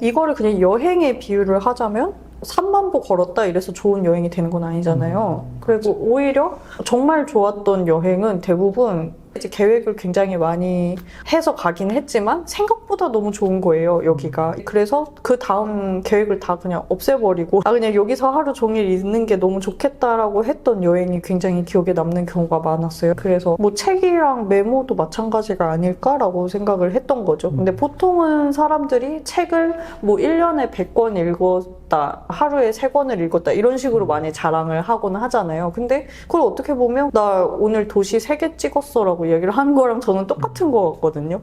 이거를 그냥 여행에 비유를 하자면 3만 보 걸었다 이래서 좋은 여행이 되는 건 아니잖아요. 그리고 오히려 정말 좋았던 여행은 대부분 이제 계획을 굉장히 많이 해서 가긴 했지만 생각보다 너무 좋은 거예요, 여기가. 그래서 그 다음 계획을 다 그냥 없애버리고 아 그냥 여기서 하루 종일 있는 게 너무 좋겠다라고 했던 여행이 굉장히 기억에 남는 경우가 많았어요. 그래서 뭐 책이랑 메모도 마찬가지가 아닐까라고 생각을 했던 거죠. 근데 보통은 사람들이 책을 뭐 1년에 100권 읽었다, 하루에 3권을 읽었다 이런 식으로 많이 자랑을 하곤 하잖아요. 근데 그걸 어떻게 보면 나 오늘 도시 3개 찍었어 라고 얘기를 하는 거랑 저는 똑같은 거 같거든요.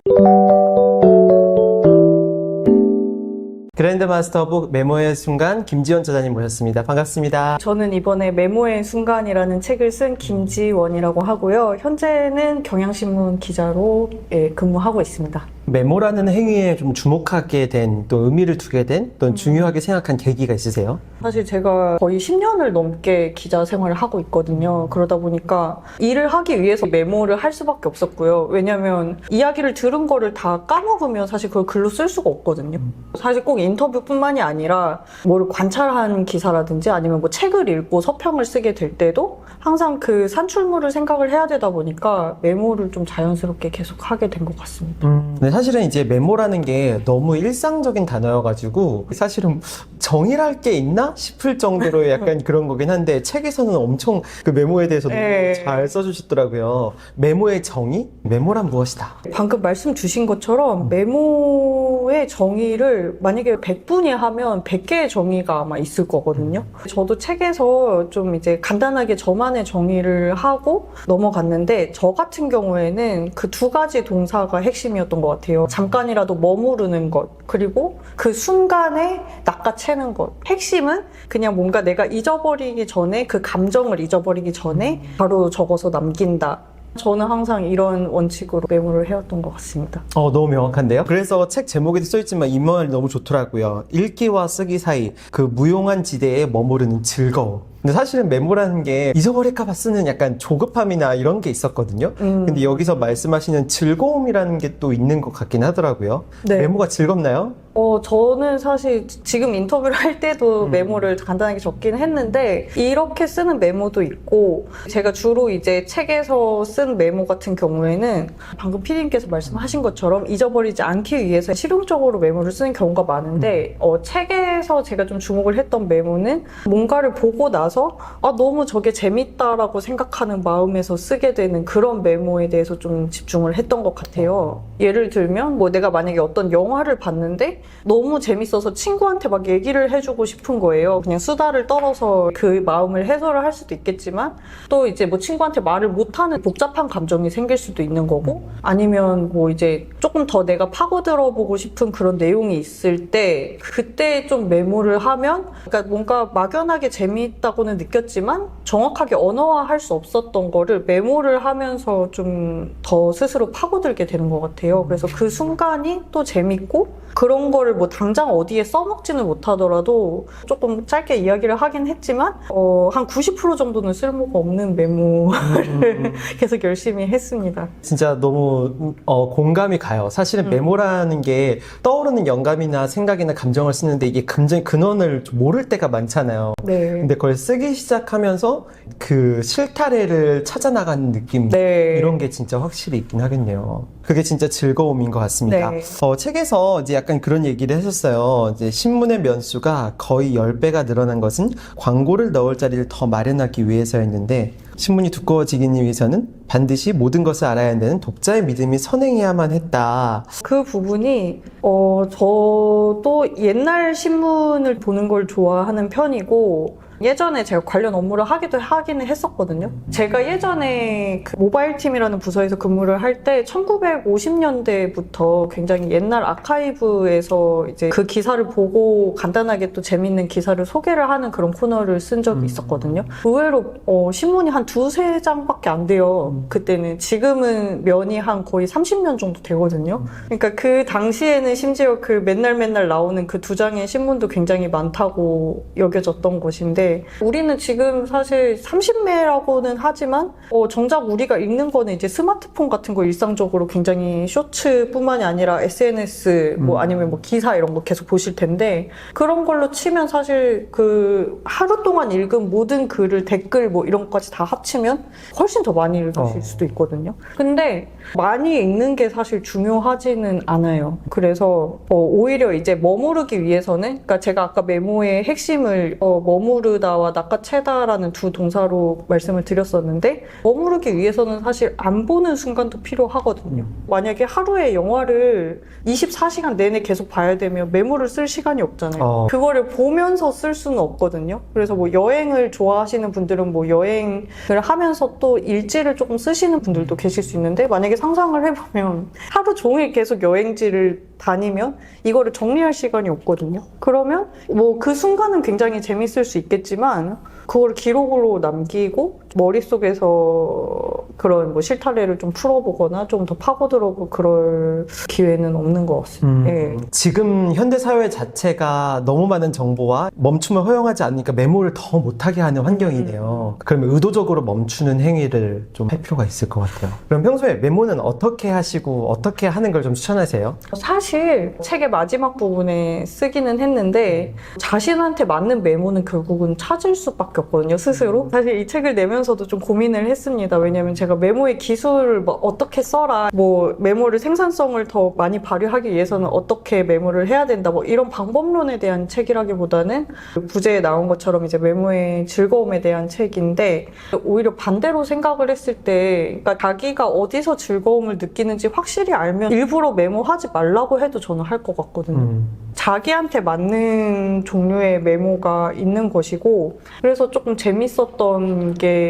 그랜드 마스터 오브 메모의 순간 김지원 저자님 모셨습니다. 반갑습니다. 저는 이번에 메모의 순간이라는 책을 쓴 김지원이라고 하고요. 현재는 경향신문 기자로 예, 근무하고 있습니다. 메모라는 행위에 좀 주목하게 된 또 의미를 두게 된 또 중요하게 생각한 계기가 있으세요? 사실 제가 거의 10년을 넘게 기자 생활을 하고 있거든요. 그러다 보니까 일을 하기 위해서 메모를 할 수밖에 없었고요. 왜냐면 이야기를 들은 거를 다 까먹으면 사실 그걸 글로 쓸 수가 없거든요. 사실 꼭 인터뷰뿐만이 아니라 뭘 관찰한 기사라든지 아니면 뭐 책을 읽고 서평을 쓰게 될 때도 항상 그 산출물을 생각을 해야 되다 보니까 메모를 좀 자연스럽게 계속 하게 된 것 같습니다. 네, 사실은 이제 메모라는 게 너무 일상적인 단어여가지고 사실은 정의할 게 있나 싶을 정도로 약간 그런 거긴 한데 책에서는 엄청 그 메모에 대해서 너무 네. 잘 써주셨더라고요. 메모의 정의? 메모란 무엇이다? 방금 말씀 주신 것처럼 메모 의 정의를 만약에 100분이 하면 100개의 정의가 아마 있을 거거든요. 저도 책에서 좀 이제 간단하게 저만의 정의를 하고 넘어갔는데 저 같은 경우에는 그 두 가지 동사가 핵심이었던 것 같아요. 잠깐이라도 머무르는 것 그리고 그 순간에 낚아채는 것. 핵심은 그냥 뭔가 내가 잊어버리기 전에 그 감정을 잊어버리기 전에 바로 적어서 남긴다. 저는 항상 이런 원칙으로 메모를 해왔던 것 같습니다. 어, 너무 명확한데요? 그래서 책 제목에도 써있지만 이 말이 너무 좋더라고요. 읽기와 쓰기 사이 그 무용한 지대에 머무르는 즐거움. 근데 사실은 메모라는 게 잊어버릴까봐 쓰는 약간 조급함이나 이런 게 있었거든요. 음. 근데 여기서 말씀하시는 즐거움이라는 게 또 있는 것 같긴 하더라고요. 네. 메모가 즐겁나요? 어, 저는 사실 지금 인터뷰를 할 때도 음. 메모를 간단하게 적긴 했는데, 이렇게 쓰는 메모도 있고, 제가 주로 이제 책에서 쓴 메모 같은 경우에는 방금 피디님께서 말씀하신 것처럼 잊어버리지 않기 위해서 실용적으로 메모를 쓰는 경우가 많은데, 어, 책에서 제가 좀 주목을 했던 메모는 뭔가를 보고 나서, 아, 너무 저게 재밌다라고 생각하는 마음에서 쓰게 되는 그런 메모에 대해서 좀 집중을 했던 것 같아요. 예를 들면, 뭐 내가 만약에 어떤 영화를 봤는데, 너무 재밌어서 친구한테 막 얘기를 해주고 싶은 거예요. 그냥 수다를 떨어서 그 마음을 해소를 할 수도 있겠지만 또 이제 뭐 친구한테 말을 못하는 복잡한 감정이 생길 수도 있는 거고 아니면 뭐 이제 조금 더 내가 파고 들어보고 싶은 그런 내용이 있을 때 그때 좀 메모를 하면 그러니까 뭔가 막연하게 재미있다고는 느꼈지만 정확하게 언어화할 수 없었던 거를 메모를 하면서 좀 더 스스로 파고들게 되는 것 같아요. 그래서 그 순간이 또 재밌고 그런 거를 뭐 당장 어디에 써먹지는 못하더라도 조금 짧게 이야기를 하긴 했지만 어, 한 90% 정도는 쓸모가 없는 메모를 계속 열심히 했습니다. 진짜 너무 어, 공감이 가요. 사실은 음. 메모라는 게 떠오르는 영감이나 생각이나 감정을 쓰는데 이게 감정의 근원을 좀 모를 때가 많잖아요. 네. 근데 그걸 쓰기 시작하면서 그 실타래를 찾아나가는 느낌 네. 이런 게 진짜 확실히 있긴 하겠네요. 그게 진짜 즐거움인 것 같습니다. 네. 어, 책에서 이제 약간 그런 얘기를 하셨어요. 이제 신문의 면수가 거의 10배가 늘어난 것은 광고를 넣을 자리를 더 마련하기 위해서였는데 신문이 두꺼워지기 위해서는 반드시 모든 것을 알아야 한다는 독자의 믿음이 선행해야만 했다. 그 부분이 어 저도 옛날 신문을 보는 걸 좋아하는 편이고 예전에 제가 관련 업무를 하기도 하기는 했었거든요. 제가 예전에 그 모바일 팀이라는 부서에서 근무를 할 때 1950년대부터 굉장히 옛날 아카이브에서 이제 그 기사를 보고 간단하게 또 재밌는 기사를 소개를 하는 그런 코너를 쓴 적이 음. 있었거든요. 의외로 어, 신문이 한 두세 장밖에 안 돼요. 그때는 지금은 면이 한 거의 30년 정도 되거든요. 그러니까 그 당시에는 심지어 그 맨날 맨날 나오는 그 두 장의 신문도 굉장히 많다고 여겨졌던 것인데 게 우리는 지금 사실 30매라고는 하지만 어, 정작 우리가 읽는 거는 이제 스마트폰 같은 거 일상적으로 굉장히 쇼츠뿐만이 아니라 SNS 뭐 음. 아니면 뭐 기사 이런 거 계속 보실 텐데 그런 걸로 치면 사실 그 하루 동안 읽은 모든 글을 댓글 뭐 이런 것까지 다 합치면 훨씬 더 많이 읽으실 어. 수도 있거든요. 근데 많이 읽는 게 사실 중요하지는 않아요. 그래서 어, 오히려 이제 머무르기 위해서는, 그러니까 제가 아까 메모의 핵심을 어, 머무르 다와 낚아채다라는 두 동사로 말씀을 드렸었는데 머무르기 위해서는 사실 안 보는 순간도 필요하거든요. 만약에 하루에 영화를 24시간 내내 계속 봐야 되면 메모를 쓸 시간이 없잖아요. 어. 그거를 보면서 쓸 수는 없거든요. 그래서 뭐 여행을 좋아하시는 분들은 뭐 여행을 하면서 또 일지를 조금 쓰시는 분들도 계실 수 있는데 만약에 상상을 해보면 하루 종일 계속 여행지를 다니면 이거를 정리할 시간이 없거든요. 그러면 뭐 그 순간은 굉장히 재밌을 수 있겠지만 그걸 기록으로 남기고 머릿속에서 그런 뭐 실타래를 좀 풀어보거나 좀 더 파고들어보고 그럴 기회는 없는 것 같습니다. 예. 음, 지금 현대 사회 자체가 너무 많은 정보와 멈춤을 허용하지 않으니까 메모를 더 못하게 하는 환경이네요. 그러면 의도적으로 멈추는 행위를 좀 할 필요가 있을 것 같아요. 그럼 평소에 메모는 어떻게 하시고 어떻게 하는 걸 좀 추천하세요? 사실 책의 마지막 부분에 쓰기는 했는데 자신한테 맞는 메모는 결국은 찾을 수밖에 없거든요 스스로 사실 이 책을 내면서 도 좀 고민을 했습니다 왜냐면 제가 메모의 기술을 뭐 어떻게 써라 뭐 메모를 생산성을 더 많이 발휘하기 위해서는 어떻게 메모를 해야 된다 뭐 이런 방법론에 대한 책이라기보다는 부제에 나온 것처럼 이제 메모의 즐거움에 대한 책인데 오히려 반대로 생각을 했을 때 그러니까 자기가 어디서 즐거움을 느끼는지 확실히 알면 일부러 메모하지 말라고 해도 저는 할 것 같거든요. 음, 자기한테 맞는 종류의 메모가 있는 것이고 그래서 조금 재밌었던 게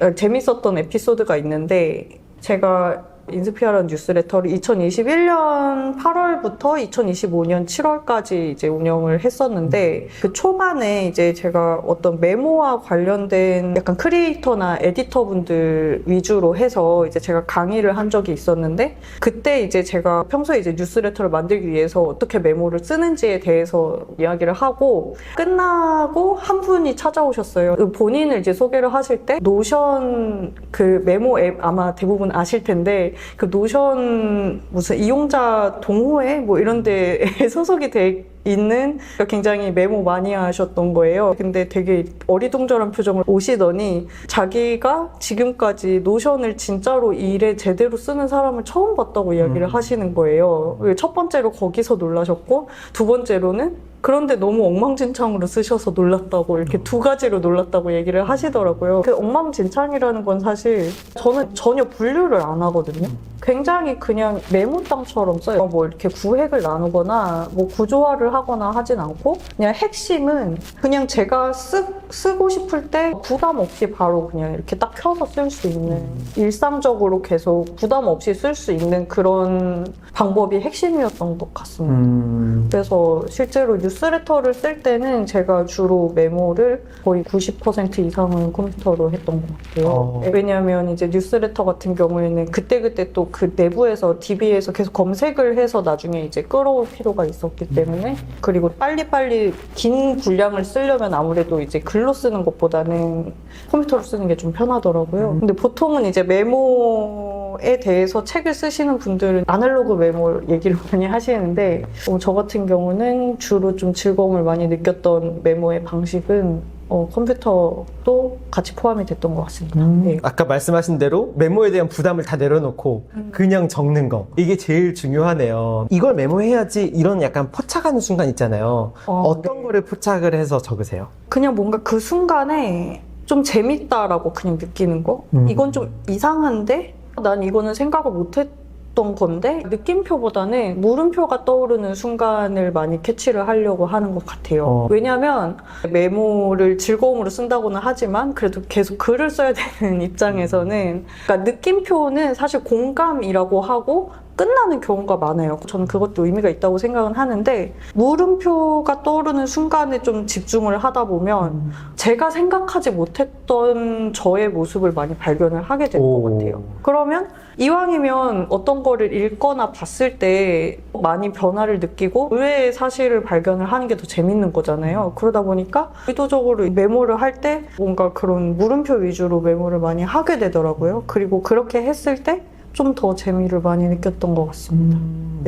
아, 재밌었던 에피소드가 있는데 제가 인스피아라는 뉴스레터를 2021년 8월부터 2025년 7월까지 이제 운영을 했었는데 그 초반에 이제 제가 어떤 메모와 관련된 약간 크리에이터나 에디터 분들 위주로 해서 이제 제가 강의를 한 적이 있었는데 그때 이제 제가 평소에 이제 뉴스레터를 만들기 위해서 어떻게 메모를 쓰는지에 대해서 이야기를 하고 끝나고 한 분이 찾아오셨어요. 그 본인을 이제 소개를 하실 때 노션 그 메모 앱 아마 대부분 아실 텐데 그 노션 무슨 이용자 동호회 뭐 이런 데에 소속이 돼 있는 그러니까 굉장히 메모 많이 하셨던 거예요. 근데 되게 어리둥절한 표정을 오시더니 자기가 지금까지 노션을 진짜로 일에 제대로 쓰는 사람을 처음 봤다고 이야기를 음. 하시는 거예요. 첫 번째로 거기서 놀라셨고 두 번째로는 그런데 너무 엉망진창으로 쓰셔서 놀랐다고 이렇게 두 가지로 놀랐다고 얘기를 하시더라고요. 그 엉망진창이라는 건 사실 저는 전혀 분류를 안 하거든요. 굉장히 그냥 메모장처럼 써요. 뭐 이렇게 구획을 나누거나 뭐 구조화를 하거나 하진 않고 그냥 핵심은 그냥 제가 쓰, 쓰고 싶을 때 부담 없이 바로 그냥 이렇게 딱 켜서 쓸 수 있는 일상적으로 계속 부담 없이 쓸 수 있는 그런 방법이 핵심이었던 것 같습니다. 음, 그래서 실제로 뉴스레터를 쓸 때는 제가 주로 메모를 거의 90% 이상은 컴퓨터로 했던 것 같아요. 어. 왜냐하면 이제 뉴스레터 같은 경우에는 그때그때 또그 내부에서 DB에서 계속 검색을 해서 나중에 이제 끌어올 필요가 있었기 때문에 그리고 빨리빨리 긴 분량을 쓰려면 아무래도 이제 글로 쓰는 것보다는 컴퓨터로 쓰는 게 좀 편하더라고요. 근데 보통은 이제 메모에 대해서 책을 쓰시는 분들은 아날로그 메모 얘기를 많이 하시는데 어, 저 같은 경우는 주로 좀 즐거움을 많이 느꼈던 메모의 방식은 어, 컴퓨터도 같이 포함이 됐던 것 같습니다. 네. 아까 말씀하신 대로 메모에 대한 부담을 다 내려놓고 그냥 적는 거 이게 제일 중요하네요. 이걸 메모해야지 이런 약간 포착하는 순간 있잖아요. 어, 어떤 거를 포착을 해서 적으세요? 그냥 뭔가 그 순간에 좀 재밌다라고 그냥 느끼는 거? 음. 이건 좀 이상한데? 난 이거는 생각을 못했 던 건데? 느낌표보다는 물음표가 떠오르는 순간을 많이 캐치를 하려고 하는 것 같아요. 어. 왜냐면 메모를 즐거움으로 쓴다고는 하지만 그래도 계속 글을 써야 되는 입장에서는 그러니까 느낌표는 사실 공감이라고 하고 끝나는 경우가 많아요. 저는 그것도 의미가 있다고 생각은 하는데 물음표가 떠오르는 순간에 좀 집중을 하다 보면 제가 생각하지 못했던 저의 모습을 많이 발견을 하게 되는 것 같아요. 그러면 이왕이면 어떤 거를 읽거나 봤을 때 많이 변화를 느끼고 의외의 사실을 발견을 하는 게 더 재밌는 거잖아요. 그러다 보니까 의도적으로 메모를 할 때 뭔가 그런 물음표 위주로 메모를 많이 하게 되더라고요. 그리고 그렇게 했을 때 좀 더 재미를 많이 느꼈던 것 같습니다.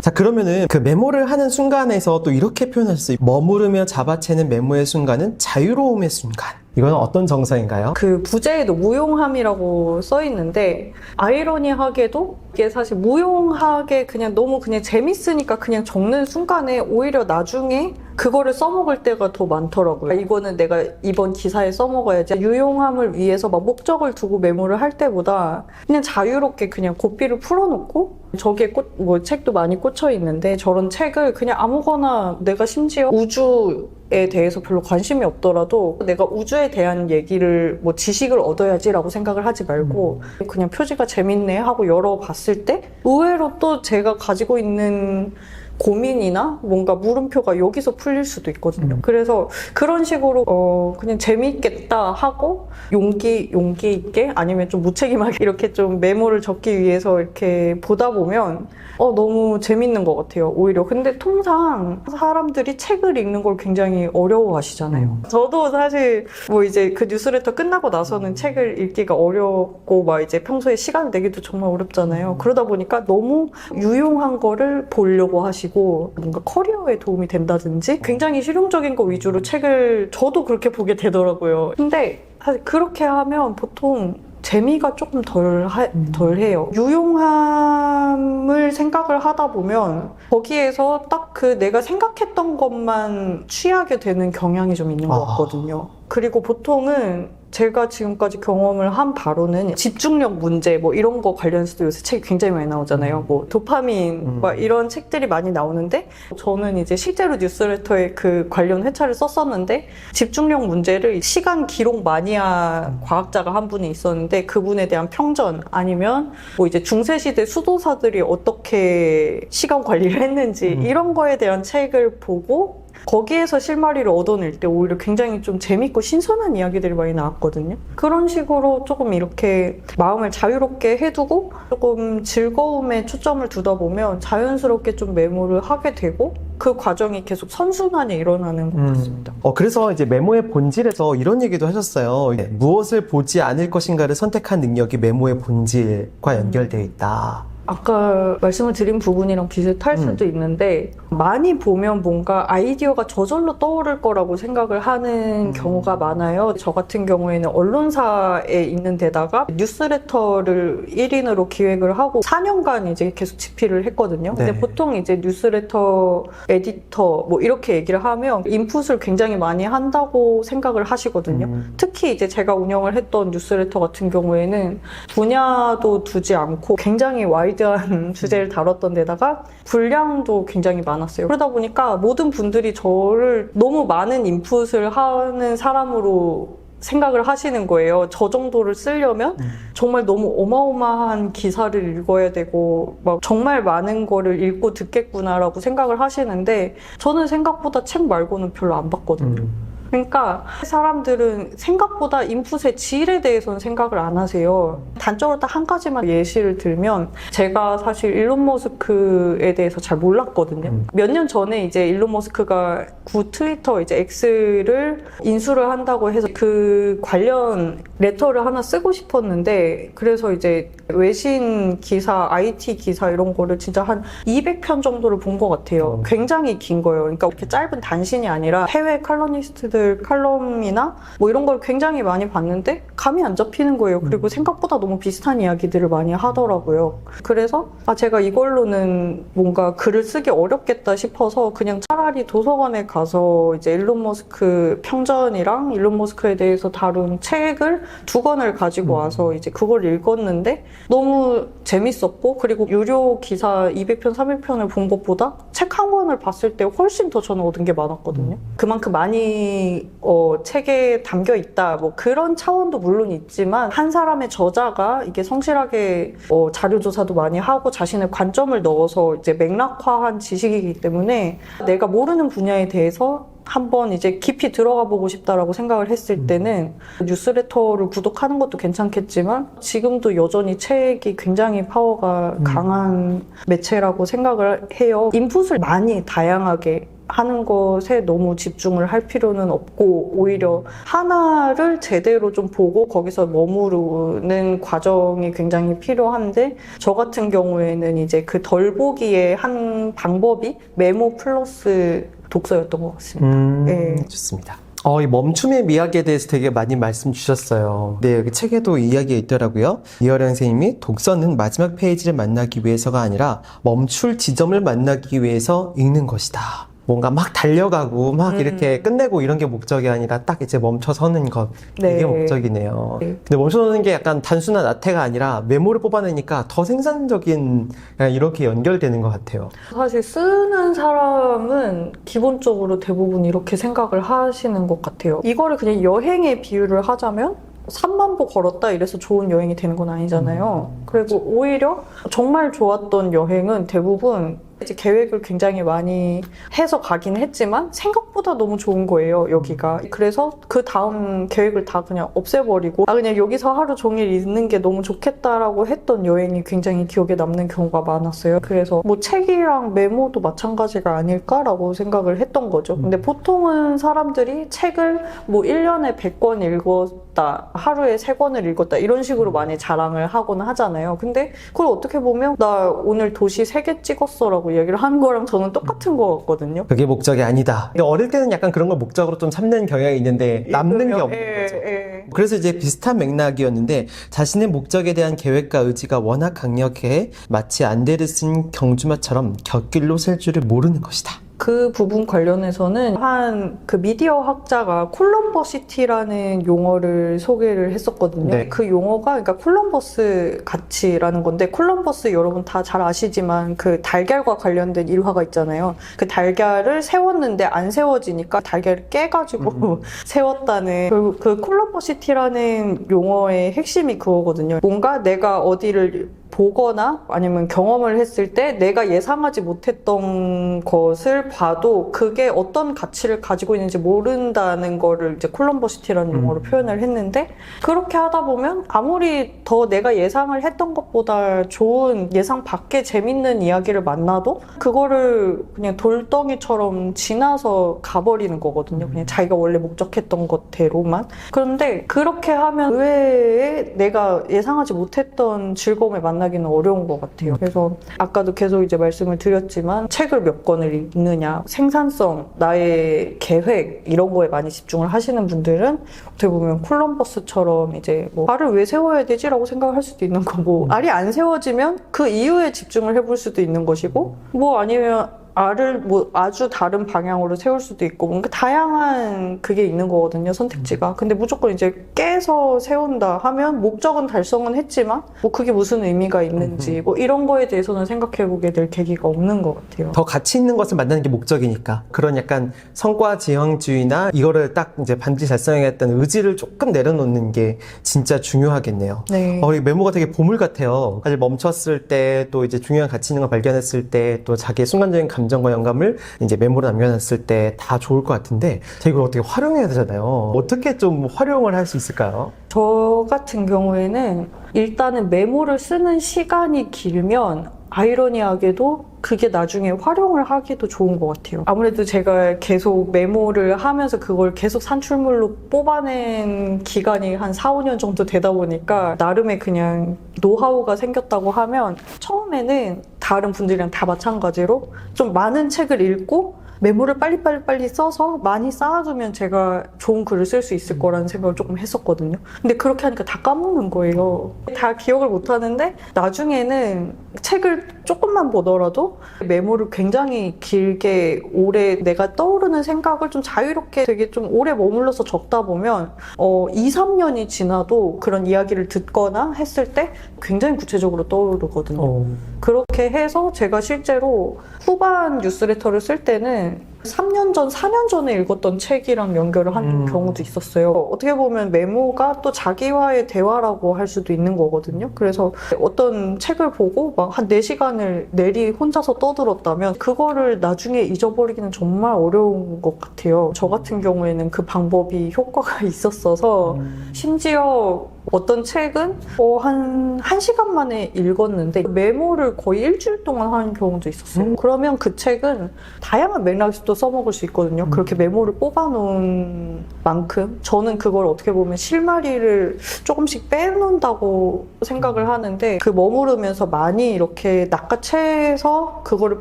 자, 그러면은 그 메모를 하는 순간에서 또 이렇게 표현하셨어요. 머무르며 잡아채는 메모의 순간은 자유로움의 순간. 이건 어떤 정서인가요? 그 부제에도 무용함이라고 써 있는데 아이러니하게도 이게 사실 무용하게 그냥 너무 그냥 재밌으니까 그냥 적는 순간에 오히려 나중에 그거를 써먹을 때가 더 많더라고요. 이거는 내가 이번 기사에 써먹어야지. 유용함을 위해서 막 목적을 두고 메모를 할 때보다 그냥 자유롭게 그냥 고삐를 풀어놓고 저기에 꽂, 뭐 책도 많이 꽂혀 있는데 저런 책을 그냥 아무거나 내가 심지어 우주 에 대해서 별로 관심이 없더라도 내가 우주에 대한 얘기를 뭐 지식을 얻어야지라고 생각을 하지 말고 그냥 표지가 재밌네 하고 열어봤을 때 의외로 또 제가 가지고 있는 고민이나 뭔가 물음표가 여기서 풀릴 수도 있거든요. 그래서 그런 식으로 어 그냥 재미있겠다 하고 용기 용기 있게 아니면 좀 무책임하게 이렇게 좀 메모를 적기 위해서 이렇게 보다 보면 어 너무 재밌는 것 같아요. 오히려 근데 통상 사람들이 책을 읽는 걸 굉장히 어려워하시잖아요. 저도 사실 뭐 이제 그 뉴스레터 끝나고 나서는 책을 읽기가 어렵고 막 이제 평소에 시간 내기도 정말 어렵잖아요. 그러다 보니까 너무 유용한 거를 보려고 하시 고 뭔가 커리어에 도움이 된다든지 굉장히 실용적인 거 위주로 책을 저도 그렇게 보게 되더라고요. 근데 사실 그렇게 하면 보통 재미가 조금 덜, 하, 덜 해요. 유용함을 생각을 하다 보면 거기에서 딱 그 내가 생각했던 것만 취하게 되는 경향이 좀 있는 것 아. 같거든요. 그리고 보통은 제가 지금까지 경험을 한 바로는 집중력 문제 뭐 이런 거 관련해서도 요새 책이 굉장히 많이 나오잖아요. 뭐 도파민 음. 막 이런 책들이 많이 나오는데 저는 이제 실제로 뉴스레터에 그 관련 회차를 썼었는데 집중력 문제를 시간 기록 마니아 과학자가 한 분이 있었는데 그분에 대한 평전 아니면 뭐 이제 중세시대 수도사들이 어떻게 시간 관리를 했는지 음. 이런 거에 대한 책을 보고 거기에서 실마리를 얻어낼 때 오히려 굉장히 좀 재밌고 신선한 이야기들이 많이 나왔거든요. 그런 식으로 조금 이렇게 마음을 자유롭게 해두고 조금 즐거움에 초점을 두다 보면 자연스럽게 좀 메모를 하게 되고 그 과정이 계속 선순환이 일어나는 것 같습니다. 어, 그래서 이제 메모의 본질에서 이런 얘기도 하셨어요. 네, 무엇을 보지 않을 것인가를 선택한 능력이 메모의 본질과 연결되어 있다. 아까 말씀을 드린 부분이랑 비슷할 음. 수도 있는데 많이 보면 뭔가 아이디어가 저절로 떠오를 거라고 생각을 하는 음. 경우가 많아요. 저 같은 경우에는 언론사에 있는 데다가 뉴스레터를 1인으로 기획을 하고 4년간 이제 계속 집필을 했거든요. 근데 네. 보통 이제 뉴스레터 에디터 뭐 이렇게 얘기를 하면 인풋을 굉장히 많이 한다고 생각을 하시거든요. 음. 특히 이제 제가 운영을 했던 뉴스레터 같은 경우에는 분야도 두지 않고 굉장히 와이 드한 주제를 다뤘던 데다가 분량도 굉장히 많았어요. 그러다 보니까 모든 분들이 저를 너무 많은 인풋을 하는 사람으로 생각을 하시는 거예요. 저 정도를 쓰려면 정말 너무 어마어마한 기사를 읽어야 되고 막 정말 많은 거를 읽고 듣겠구나라고 생각을 하시는데 저는 생각보다 책 말고는 별로 안 봤거든요. 음. 그러니까 사람들은 생각보다 인풋의 질에 대해서는 생각을 안 하세요. 단적으로 딱 한 가지만 예시를 들면 제가 사실 일론 머스크에 대해서 잘 몰랐거든요. 음. 몇년 전에 이제 일론 머스크가 구 트위터 이제 X를 인수를 한다고 해서 그 관련 레터를 하나 쓰고 싶었는데 그래서 이제 외신 기사, IT 기사 이런 거를 진짜 한 200편 정도를 본 것 같아요. 음. 굉장히 긴 거예요. 그러니까 이렇게 짧은 단신이 아니라 해외 칼럼니스트들 칼럼이나 뭐 이런 걸 굉장히 많이 봤는데 감이 안 잡히는 거예요. 그리고 생각보다 너무 비슷한 이야기들을 많이 하더라고요. 그래서 아 제가 이걸로는 뭔가 글을 쓰기 어렵겠다 싶어서 그냥 차라리 도서관에 가서 이제 일론 머스크 평전이랑 일론 머스크에 대해서 다룬 책을 두 권을 가지고 음. 와서 이제 그걸 읽었는데 너무 재밌었고 그리고 유료 기사 200편, 300편을 본 것보다 책 한 권을 봤을 때 훨씬 더 저는 얻은 게 많았거든요. 그만큼 많이 어, 책에 담겨 있다. 뭐 그런 차원도 물론 있지만 한 사람의 저자가 이게 성실하게 어, 자료 조사도 많이 하고 자신의 관점을 넣어서 이제 맥락화한 지식이기 때문에 내가 모르는 분야에 대해서 한번 이제 깊이 들어가 보고 싶다라고 생각을 했을 때는 뉴스레터를 구독하는 것도 괜찮겠지만 지금도 여전히 책이 굉장히 파워가 음. 강한 매체라고 생각을 해요. 인풋을 많이 다양하게 하는 것에 너무 집중을 할 필요는 없고 오히려 하나를 제대로 좀 보고 거기서 머무르는 과정이 굉장히 필요한데 저 같은 경우에는 이제 그 덜 보기의 한 방법이 메모 플러스 독서였던 것 같습니다. 음, 네. 좋습니다. 어, 이 멈춤의 미학에 대해서 되게 많이 말씀 주셨어요. 네, 여기 책에도 이야기가 있더라고요. 이어령 선생님이 독서는 마지막 페이지를 만나기 위해서가 아니라 멈출 지점을 만나기 위해서 읽는 것이다. 뭔가 막 달려가고 막 음. 이렇게 끝내고 이런 게 목적이 아니라 딱 이제 멈춰 서는 것. 네. 이게 목적이네요. 네. 근데 멈춰 서는 게 약간 단순한 나태가 아니라 메모를 뽑아내니까 더 생산적인 이렇게 연결되는 것 같아요. 사실 쓰는 사람은 기본적으로 대부분 이렇게 생각을 하시는 것 같아요. 이거를 그냥 여행에 비유를 하자면 3만 보 걸었다 이래서 좋은 여행이 되는 건 아니잖아요. 그리고 오히려 정말 좋았던 여행은 대부분 이제 계획을 굉장히 많이 해서 가긴 했지만 생각보다 너무 좋은 거예요, 여기가. 그래서 그 다음 계획을 다 그냥 없애버리고 아 그냥 여기서 하루 종일 있는 게 너무 좋겠다라고 했던 여행이 굉장히 기억에 남는 경우가 많았어요. 그래서 뭐 책이랑 메모도 마찬가지가 아닐까라고 생각을 했던 거죠. 근데 보통은 사람들이 책을 뭐 1년에 100권 읽었다, 하루에 3권을 읽었다 이런 식으로 많이 자랑을 하곤 하잖아요. 근데 그걸 어떻게 보면 나 오늘 도시 3개 찍었어라고 얘기를 하는 거랑 저는 똑같은 거 같거든요. 그게 목적이 아니다. 근데 어릴 때는 약간 그런 걸 목적으로 좀 삼는 경향이 있는데 남는 게 없는 예, 거죠. 예. 그래서 이제 비슷한 맥락이었는데 자신의 목적에 대한 계획과 의지가 워낙 강력해 마치 쓴 경주마처럼 곁길로 셀 줄을 모르는 것이다. 그 부분 관련해서는 한 그 미디어 학자가 콜럼버시티라는 용어를 소개를 했었거든요. 네. 그 용어가 그러니까 콜럼버스 가치라는 건데 콜럼버스 여러분 다 잘 아시지만 그 달걀과 관련된 일화가 있잖아요. 그 달걀을 세웠는데 안 세워지니까 달걀을 깨가지고 세웠다는 결국 그 콜럼버시티라는 용어의 핵심이 그거거든요. 뭔가 내가 어디를 보거나 아니면 경험을 했을 때 내가 예상하지 못했던 것을 봐도 그게 어떤 가치를 가지고 있는지 모른다는 거를 이제 콜럼버시티라는 음. 용어로 표현을 했는데 그렇게 하다 보면 아무리 더 내가 예상을 했던 것보다 좋은 예상 밖의 재밌는 이야기를 만나도 그거를 그냥 돌덩이처럼 지나서 가버리는 거거든요. 그냥 자기가 원래 목적했던 것대로만. 그런데 그렇게 하면 의외에 내가 예상하지 못했던 즐거움을 만나 기는 어려운 것 같아요. 그래서 아까도 계속 이제 말씀을 드렸지만 책을 몇 권을 읽느냐, 생산성, 나의 계획 이런 거에 많이 집중을 하시는 분들은 어떻게 보면 콜럼버스처럼 이제 뭐 알을 왜 세워야 되지라고 생각을 할 수도 있는 거고 알이 안 세워지면 그 이유에 집중을 해볼 수도 있는 것이고 뭐 아니면 알을 뭐 아주 다른 방향으로 세울 수도 있고 뭔가 다양한 그게 있는 거거든요 선택지가 근데 무조건 이제 깨서 세운다 하면 목적은 달성은 했지만 뭐 그게 무슨 의미가 있는지 뭐 이런 거에 대해서는 생각해 보게 될 계기가 없는 것 같아요 더 가치 있는 것을 만나는 게 목적이니까 그런 약간 성과 지향주의나 이거를 딱 이제 반드시 달성해야겠다는 의지를 조금 내려놓는 게 진짜 중요하겠네요. 네. 어, 이 메모가 되게 보물 같아요. 사실 멈췄을 때, 또 이제 중요한 가치 있는 걸 발견했을 때, 또 자기의 순간적인 감 정과 영감을 이제 메모로 남겨놨을 때 다 좋을 것 같은데, 자, 이걸 어떻게 활용해야 되잖아요. 어떻게 좀 활용을 할 수 있을까요? 저 같은 경우에는 일단은 메모를 쓰는 시간이 길면 아이러니하게도 그게 나중에 활용을 하기도 좋은 것 같아요. 아무래도 제가 계속 메모를 하면서 그걸 계속 산출물로 뽑아낸 기간이 한 4, 5년 정도 되다 보니까 나름의 그냥 노하우가 생겼다고 하면 처음에는 다른 분들이랑 다 마찬가지로 좀 많은 책을 읽고 메모를 빨리빨리 빨리 써서 많이 쌓아두면 제가 좋은 글을 쓸 수 있을 거라는 생각을 조금 했었거든요. 근데 그렇게 하니까 다 까먹는 거예요. 다 기억을 못 하는데 나중에는 책을 조금만 보더라도 메모를 굉장히 길게 오래 내가 떠오르는 생각을 좀 자유롭게 되게 좀 오래 머물러서 적다 보면 어, 2, 3년이 지나도 그런 이야기를 듣거나 했을 때 굉장히 구체적으로 떠오르거든요. 어. 그렇게 해서 제가 실제로 후반 뉴스레터를 쓸 때는 3년 전, 4년 전에 읽었던 책이랑 연결을 한 음. 경우도 있었어요. 어떻게 보면 메모가 또 자기와의 대화라고 할 수도 있는 거거든요. 그래서 어떤 책을 보고 막 한 4시간을 내리 혼자서 떠들었다면 그거를 나중에 잊어버리기는 정말 어려운 것 같아요. 저 같은 경우에는 그 방법이 효과가 있었어서 음. 심지어 어떤 책은 어, 한, 한 시간 만에 읽었는데 메모를 거의 일주일 동안 하는 경우도 있었어요. 음. 그러면 그 책은 다양한 맥락에서 또 써먹을 수 있거든요. 음. 그렇게 메모를 뽑아놓은 만큼 저는 그걸 어떻게 보면 실마리를 조금씩 빼놓는다고 생각을 하는데 그 머무르면서 많이 이렇게 낚아채서 그거를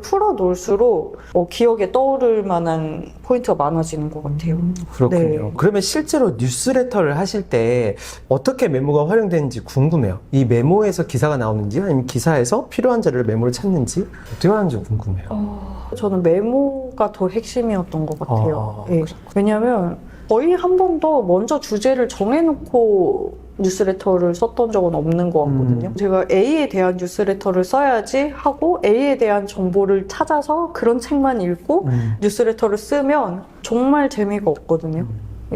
풀어놓을수록 어, 기억에 떠오를 만한 포인트가 많아지는 것 같아요. 그렇군요. 네. 그러면 실제로 뉴스레터를 하실 때 어떻게 메모 가 활용되는지 궁금해요. 이 메모에서 기사가 나오는지 아니면 기사에서 필요한 자료를 메모를 찾는지 어떻게 하는지 궁금해요. 저는 메모가 더 핵심이었던 것 같아요. 아, 예. 왜냐하면 거의 한 번도 먼저 주제를 정해놓고 뉴스레터를 썼던 적은 없는 것 같거든요. 음. 제가 A에 대한 뉴스레터를 써야지 하고 A에 대한 정보를 찾아서 그런 책만 읽고 음. 뉴스레터를 쓰면 정말 재미가 없거든요.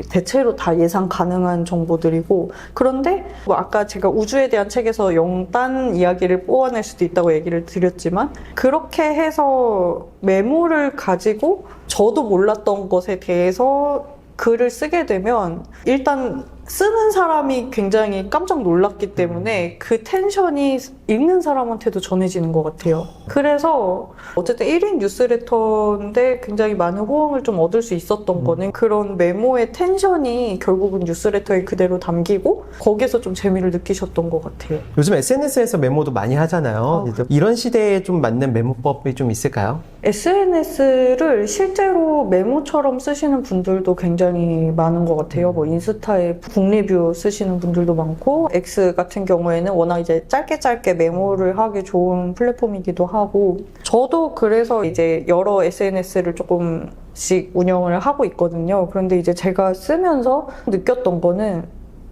대체로 다 예상 가능한 정보들이고 그런데 뭐 아까 제가 우주에 대한 책에서 영단 이야기를 뽑아낼 수도 있다고 얘기를 드렸지만 그렇게 해서 메모를 가지고 저도 몰랐던 것에 대해서 글을 쓰게 되면 일단 쓰는 사람이 굉장히 깜짝 놀랐기 때문에 그 텐션이 읽는 사람한테도 전해지는 것 같아요. 그래서 어쨌든 1인 뉴스레터인데 굉장히 많은 호응을 좀 얻을 수 있었던 음. 거는 그런 메모의 텐션이 결국은 뉴스레터에 그대로 담기고 거기서 좀 재미를 느끼셨던 것 같아요. 요즘 SNS에서 메모도 많이 하잖아요. 어. 그래서 이런 시대에 좀 맞는 메모법이 좀 있을까요? SNS를 실제로 메모처럼 쓰시는 분들도 굉장히 많은 것 같아요. 뭐 인스타에 북리뷰 쓰시는 분들도 많고 X 같은 경우에는 워낙 이제 짧게 짧게 메모를 하기 좋은 플랫폼이기도 하고 저도 그래서 이제 여러 SNS를 조금씩 운영을 하고 있거든요. 그런데 이제 제가 쓰면서 느꼈던 거는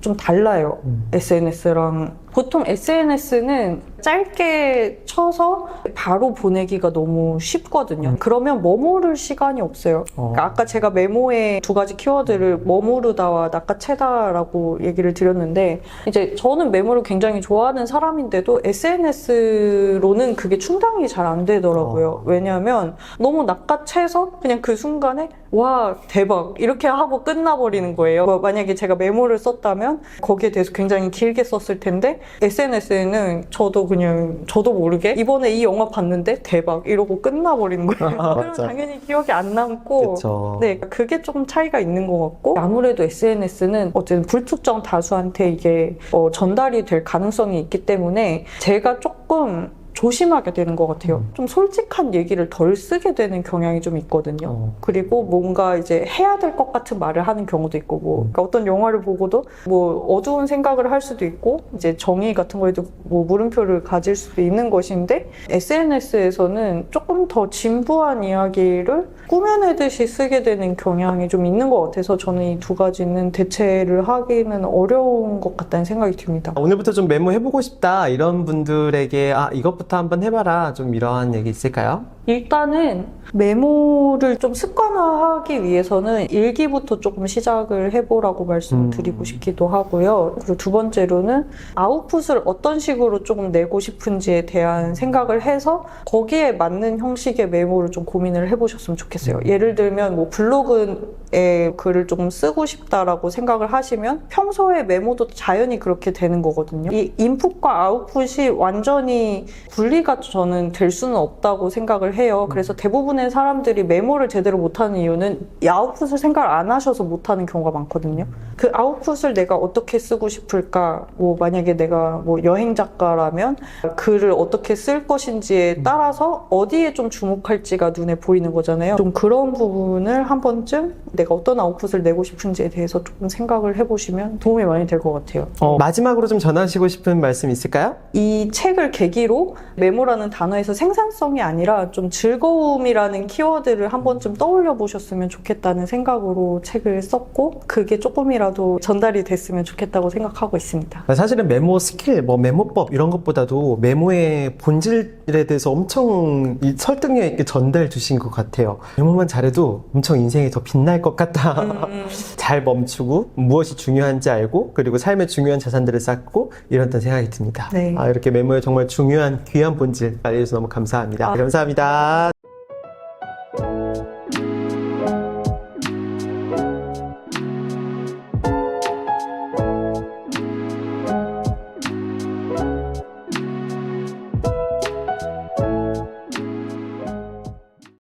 좀 달라요. 음. SNS랑 보통 SNS는 짧게 쳐서 바로 보내기가 너무 쉽거든요. 음. 그러면 머무를 시간이 없어요. 어. 그러니까 아까 제가 메모에 두 가지 키워드를 머무르다와 낚아채다라고 얘기를 드렸는데 이제 저는 메모를 굉장히 좋아하는 사람인데도 SNS로는 그게 충당이 잘 안 되더라고요. 어. 왜냐하면 너무 낚아채서 그냥 그 순간에 와 대박 이렇게 하고 끝나버리는 거예요. 뭐 만약에 제가 메모를 썼다면 거기에 대해서 굉장히 길게 썼을 텐데 SNS에는 저도 그냥 저도 모르게 이번에 이 영화 봤는데 대박 이러고 끝나버리는 거예요. 그럼 맞아. 당연히 기억이 안 남고 그렇죠. 네, 그게 좀 차이가 있는 것 같고 아무래도 SNS는 어쨌든 불특정 다수한테 이게 어, 전달이 될 가능성이 있기 때문에 제가 조금 조심하게 되는 것 같아요. 음. 좀 솔직한 얘기를 덜 쓰게 되는 경향이 좀 있거든요. 어. 그리고 뭔가 이제 해야 될 것 같은 말을 하는 경우도 있고, 뭐, 음. 그러니까 어떤 영화를 보고도 뭐 어두운 생각을 할 수도 있고, 이제 정의 같은 거에도 뭐 물음표를 가질 수도 있는 것인데, SNS에서는 조금 더 진부한 이야기를 꾸며내듯이 쓰게 되는 경향이 좀 있는 것 같아서 저는 이 두 가지는 대체를 하기는 어려운 것 같다는 생각이 듭니다. 오늘부터 좀 메모해보고 싶다 이런 분들에게 아 이것부터 한번 해봐라 좀 이러한 얘기 있을까요? 일단은 메모를 좀 습관화하기 위해서는 일기부터 조금 시작을 해보라고 말씀을 음. 드리고 싶기도 하고요. 그리고 두 번째로는 아웃풋을 어떤 식으로 조금 내고 싶은지에 대한 생각을 해서 거기에 맞는 형식의 메모를 좀 고민을 해보셨으면 좋겠어요. 예를 들면 뭐 블로그에 글을 조금 쓰고 싶다라고 생각을 하시면 평소에 메모도 자연히 그렇게 되는 거거든요. 이 인풋과 아웃풋이 완전히 분리가 저는 될 수는 없다고 생각을 해요. 그래서 대부분의 사람들이 메모를 제대로 못하는 이유는 이 아웃풋을 생각을 안 하셔서 못하는 경우가 많거든요. 그 아웃풋을 내가 어떻게 쓰고 싶을까? 뭐 만약에 내가 뭐 여행 작가라면 글을 어떻게 쓸 것인지에 따라서 어디에 좀 주목할지가 눈에 보이는 거잖아요. 좀 그런 부분을 한 번쯤 내가 어떤 아웃풋을 내고 싶은지에 대해서 조금 생각을 해보시면 도움이 많이 될 것 같아요. 어, 마지막으로 좀 전하시고 싶은 말씀 있을까요? 이 책을 계기로 메모라는 단어에서 생산성이 아니라 좀 즐거움이라는 키워드를 한 번쯤 떠올려 보셨으면 좋겠다는 생각으로 책을 썼고 그게 조금이라도 전달이 됐으면 좋겠다고 생각하고 있습니다. 사실은 메모 스킬, 뭐 메모법 이런 것보다도 메모의 본질에 대해서 엄청 이 설득력 있게 전달 주신 것 같아요. 메모만 잘해도 엄청 인생이 더 빛날 것 같다. 음. 잘 멈추고 무엇이 중요한지 알고 그리고 삶의 중요한 자산들을 쌓고 이런다는 생각이 듭니다. 네. 아, 이렇게 메모의 정말 중요한 귀한 본질 알려주셔서 너무 감사합니다. 아. 감사합니다.